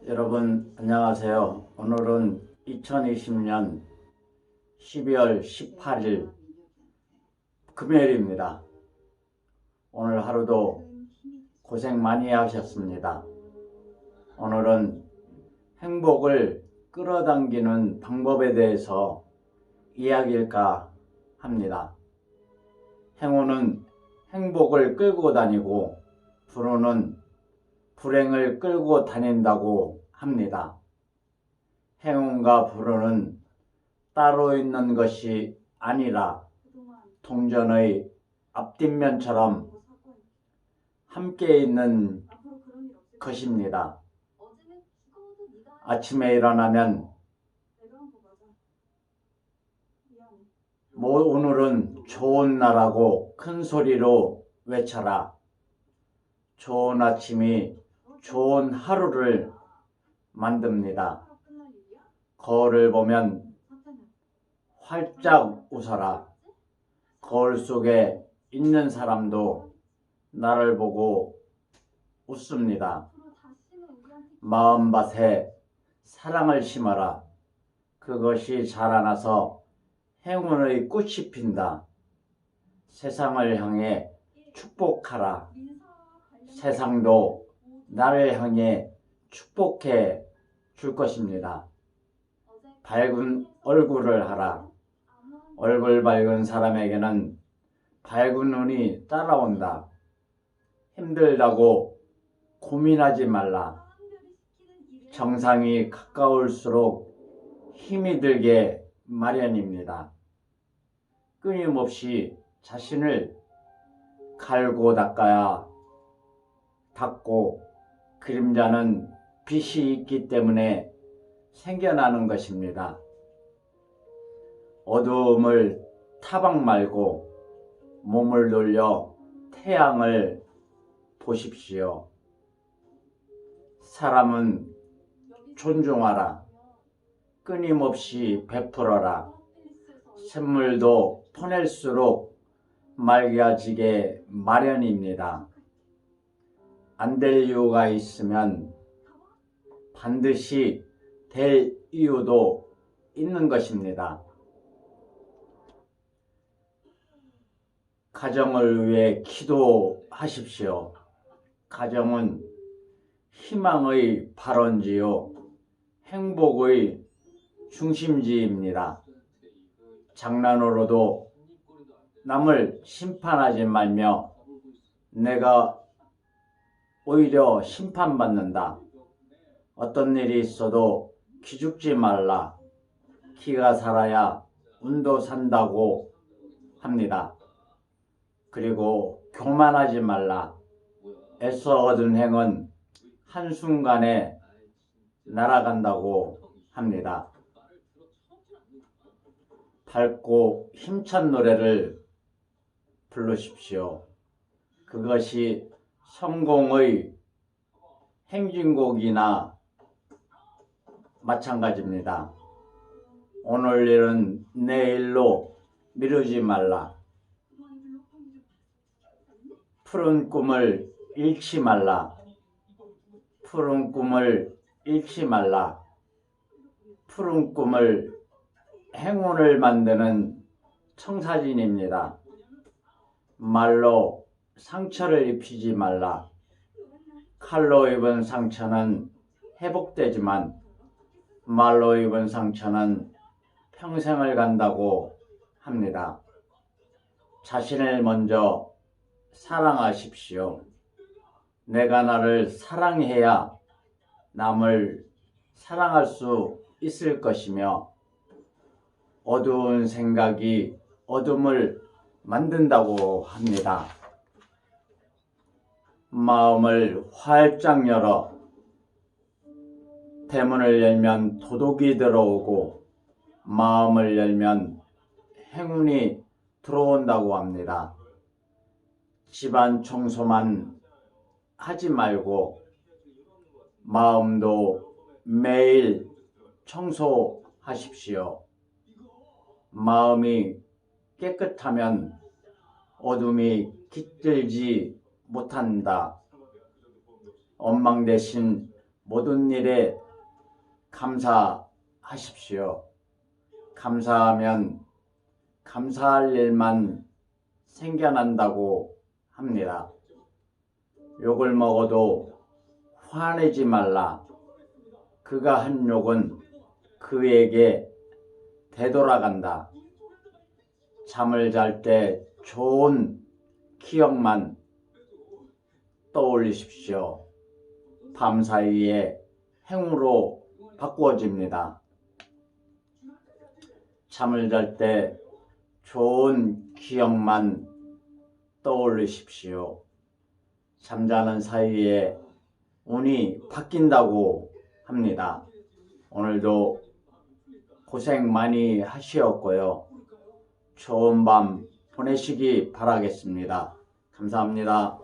여러분 안녕하세요. 오늘은 2020년 12월 18일 금요일입니다. 오늘 하루도 고생 많이 하셨습니다. 오늘은 행복을 끌어당기는 방법에 대해서 이야기할까 합니다. 행운은 행복을 끌고 다니고 불운은 불행을 끌고 다닌다고 합니다. 행운과 불운은 따로 있는 것이 아니라 동전의 앞뒷면처럼 함께 있는 것입니다. 아침에 일어나면 뭐 오늘은 좋은 날하고 큰 소리로 외쳐라. 좋은 아침이 좋은 하루를 만듭니다. 거울을 보면 활짝 웃어라. 거울 속에 있는 사람도 나를 보고 웃습니다. 마음밭에 사랑을 심어라. 그것이 자라나서 행운의 꽃이 핀다. 세상을 향해 축복하라. 세상도 나를 향해 축복해 줄 것입니다. 밝은 얼굴을 하라. 얼굴 밝은 사람에게는 밝은 운이 따라온다. 힘들다고 고민하지 말라. 정상이 가까울수록 힘이 들게 마련입니다. 끊임없이 자신을 갈고 닦아야 닦고 그림자는 빛이 있기 때문에 생겨나는 것입니다. 어두움을 타박 말고 몸을 돌려 태양을 보십시오. 사람은 존중하라. 끊임없이 베풀어라. 샘물도 퍼낼수록 맑아지게 마련입니다. 안 될 이유가 있으면 반드시 될 이유도 있는 것입니다. 가정을 위해 기도하십시오. 가정은 희망의 발원지요. 행복의 중심지입니다. 장난으로도 남을 심판하지 말며 내가 오히려 심판받는다. 어떤 일이 있어도 기죽지 말라. 기가 살아야 운도 산다고 합니다. 그리고 교만하지 말라. 애써 얻은 행은 한순간에 날아간다고 합니다. 밝고 힘찬 노래를 부르십시오. 그것이 성공의 행진곡이나 마찬가지입니다. 오늘 일은 내일로 미루지 말라. 푸른 꿈을 잃지 말라. 푸른 꿈을 잃지 말라. 푸른 꿈을 행운을 만드는 청사진입니다. 말로 상처를 입히지 말라. 칼로 입은 상처는 회복되지만 말로 입은 상처는 평생을 간다고 합니다. 자신을 먼저 사랑하십시오. 내가 나를 사랑해야 남을 사랑할 수 있을 것이며 어두운 생각이 어둠을 만든다고 합니다. 마음을 활짝 열어 대문을 열면 도둑이 들어오고 마음을 열면 행운이 들어온다고 합니다. 집안 청소만 하지 말고 마음도 매일 청소하십시오. 마음이 깨끗하면 어둠이 깃들지 못한다. 엉망 대신 모든 일에 감사하십시오. 감사하면 감사할 일만 생겨난다고 합니다. 욕을 먹어도 화내지 말라. 그가 한 욕은 그에게 되돌아간다. 잠을 잘 때 좋은 기억만 떠올리십시오. 밤 사이에 행으로 바꾸어집니다. 잠을 잘 때 좋은 기억만 떠올리십시오. 잠자는 사이에 운이 바뀐다고 합니다. 오늘도 고생 많이 하시었고요. 좋은 밤 보내시기 바라겠습니다. 감사합니다.